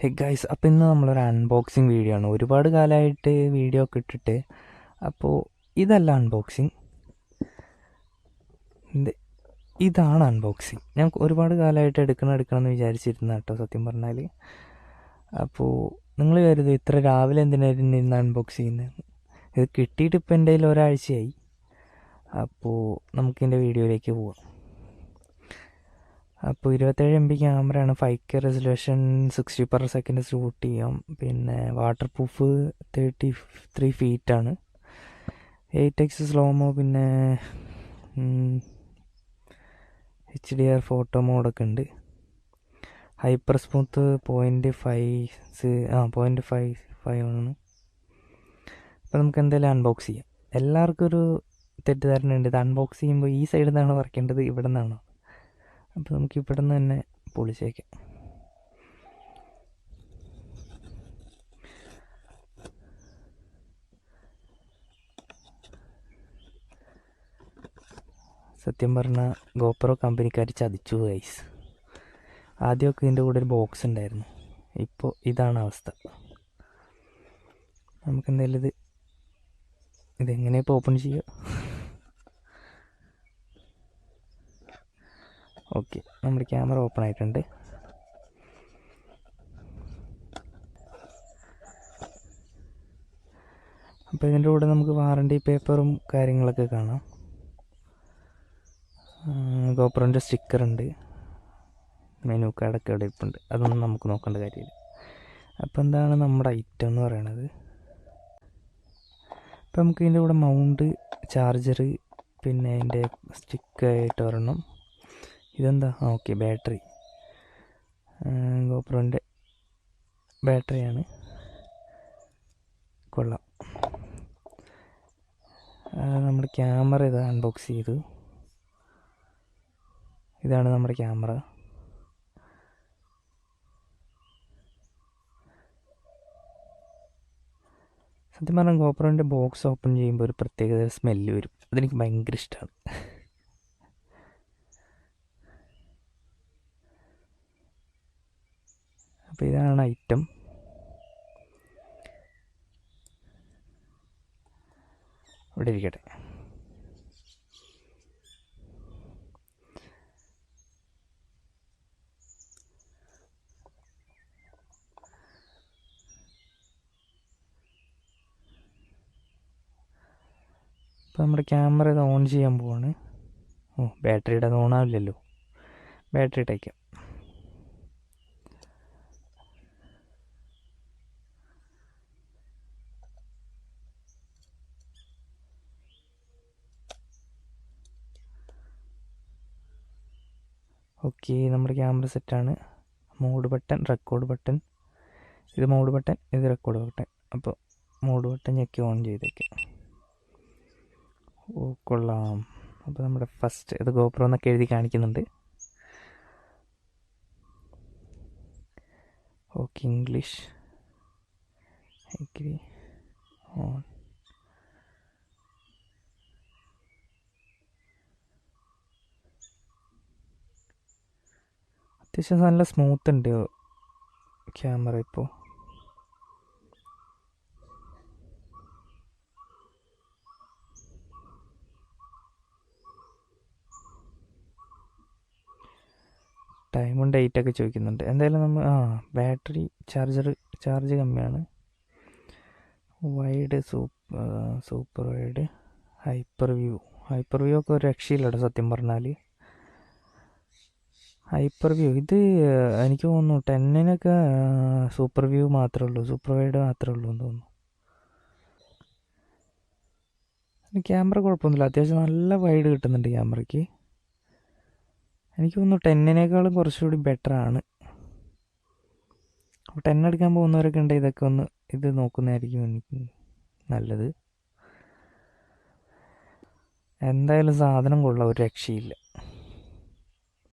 ഹെ guys അപ്പോൾ ഇന്ന് നമ്മളൊരു അൺബോക്സിങ് വീഡിയോ ആണ്. ഒരുപാട് കാലമായിട്ട് വീഡിയോ ഒക്കെ ഇട്ടിട്ട് അപ്പോൾ ഇതല്ല അൺബോക്സിങ് ഇതാണ് അൺബോക്സിങ് ഞാൻ ഒരുപാട് കാലമായിട്ട് എടുക്കണം എടുക്കണം എന്ന് വിചാരിച്ചിരുന്ന കേട്ടോ സത്യം പറഞ്ഞാൽ അപ്പോൾ നിങ്ങൾ കരുതും ഇത്ര രാവിലെ എന്തിനായിരുന്നു ഇന്ന് അൺബോക്സ് ചെയ്യുന്നത് ഇത് കിട്ടിയിട്ട് ഇപ്പോൾ എന്റെ കയ്യിൽ ഒരാഴ്ചയായി. അപ്പോൾ നമുക്കിന്റെ വീഡിയോയിലേക്ക് പോവാം. അപ്പോൾ ഇരുപത്തേഴ് എം ബി ക്യാമറയാണ് five K resolution sixty per second shoot ചെയ്യാം. പിന്നെ വാട്ടർ പ്രൂഫ് തേർട്ടി ത്രീ ഫീറ്റാണ് എയ്റ്റ് എക്സ് സ്ലോമോ പിന്നെ എച്ച് ഡി ആർ ഫോട്ടോ മോഡൊക്കെ ഉണ്ട്. ഹൈപ്പർ സ്മൂത്ത് പോയിന്റ് ഫൈവ് ആ പോയിന്റ് ഫൈവ് ഫൈവ് ആണ്. അപ്പോൾ നമുക്ക് എന്തായാലും അൺബോക്സ് ചെയ്യാം. എല്ലാവർക്കും ഒരു തെറ്റിദ്ധാരണ ഉണ്ട് ഇത് അൺബോക്സ് ചെയ്യുമ്പോൾ ഈ സൈഡിൽ നിന്നാണ് വരയ്ക്കേണ്ടത്? ഇവിടെ നിന്നാണോ അപ്പോൾ നമുക്ക് ഇവിടെ നിന്ന് തന്നെ പൊളിച്ചേക്കാം സത്യം പറഞ്ഞാൽ ഗോപ്രോ കമ്പനിക്കാർ ചതിച്ചു ഗൈസ് ആദ്യമൊക്കെ ഇതിന്റെ കൂടെ ഒരു ബോക്സ് ഉണ്ടായിരുന്നു. ഇപ്പോൾ ഇതാണ് അവസ്ഥ. നമുക്കെന്തായാലും ഇത് ഇതെങ്ങനെയപ്പോൾ ഓപ്പൺ ചെയ്യുക ഓക്കെ നമ്മുടെ ക്യാമറ ഓപ്പൺ ആയിട്ടുണ്ട്. അപ്പോൾ ഇതിന്റെ കൂടെ നമുക്ക് വാറണ്ടി പേപ്പറും കാര്യങ്ങളൊക്കെ കാണാം. ഗോപ്രോന്റെ സ്റ്റിക്കറുണ്ട് മെനു കാർഡൊക്കെ ഇവിടെ ഇരിപ്പുണ്ട് അതൊന്നും നമുക്ക് നോക്കേണ്ട കാര്യമില്ല. അപ്പോൾ എന്താണ് നമ്മുടെ ഐറ്റം എന്ന് പറയണത്? അപ്പോൾ നമുക്ക് ഇതിന്റെ കൂടെ മൗണ്ട് ചാർജർ പിന്നെ അതിന്റെ സ്റ്റിക്കായിട്ട് ഒരെണ്ണം ഇതെന്താ? ആ ഓക്കെ ബാറ്ററി. ഗോപ്രോന്റെ ബാറ്ററിയാണ്. കൊള്ളാം. നമ്മുടെ ക്യാമറ ഇത് അൺബോക്സ് ചെയ്തു. ഇതാണ് നമ്മുടെ ക്യാമറ. സത്യം പറഞ്ഞാൽ ഗോപ്രോന്റെ ബോക്സ് ഓപ്പൺ ചെയ്യുമ്പോൾ ഒരു പ്രത്യേകത സ്മെല്ല് വരും. അതെനിക്ക് ഭയങ്കര ഇഷ്ടമാണ് അപ്പോൾ ഇതാണ് ഐറ്റം ഇവിടെ ഇരിക്കട്ടെ. ഇപ്പോൾ നമ്മുടെ ക്യാമറ ഇത് ഓൺ ചെയ്യാൻ പോവാണ്. ഓ ബാറ്ററിയുടെ അത് ഓണാവില്ലല്ലോ ബാറ്ററി ഇട്ടേക്കാം. ഓക്കെ നമ്മുടെ ക്യാമറ സെറ്റാണ്. Mode button record button. ഇത് മോഡ് ബട്ടൺ ഇത് റെക്കോർഡ് ബട്ടൺ. അപ്പോൾ മോഡ് ബട്ടൺ ഞെക്കി ഓൺ ചെയ്തേക്കാം. ഓ കൊള്ളാം. അപ്പോൾ നമ്മുടെ ഫസ്റ്റ് ഇത് ഗോപ്രോ എന്നൊക്കെ എഴുതി കാണിക്കുന്നുണ്ട്. Okay English. Agree on. അത്യാവശ്യം നല്ല സ്മൂത്ത് ഉണ്ട് ക്യാമറ ഇപ്പോൾ ടൈമും ഡേറ്റ് ഒക്കെ ചോദിക്കുന്നുണ്ട്. എന്തായാലും നമ്മൾ ആ ബാറ്ററി ചാർജർ ചാർജ് കമ്മിയാണ്. Wide super super wide hyper view hyper view ഒക്കെ ഒരു രക്ഷയില്ല സത്യം പറഞ്ഞാൽ ഹൈപ്പർ വ്യൂ ഇത് എനിക്ക് തോന്നുന്നു ടെന്നിനൊക്കെ സൂപ്പർ വ്യൂ മാത്രമേ ഉള്ളൂ. സൂപ്പർ വൈഡ് മാത്രമേ ഉള്ളൂ എന്ന് തോന്നുന്നു. ക്യാമറ കുഴപ്പമൊന്നുമില്ല. അത്യാവശ്യം നല്ല വൈഡ് കിട്ടുന്നുണ്ട് ക്യാമറയ്ക്ക്. എനിക്ക് തോന്നുന്നു ടെന്നിനേക്കാളും കുറച്ചുകൂടി അപ്പോൾ ടെൻ എടുക്കാൻ പോകുന്നവരൊക്കെ ഉണ്ട് ഇതൊക്കെ ഒന്ന് ഇത് നോക്കുന്നതായിരിക്കും എനിക്ക് നല്ലത്. എന്തായാലും സാധനം കൊള്ളാം. ഒരു രക്ഷയില്ല.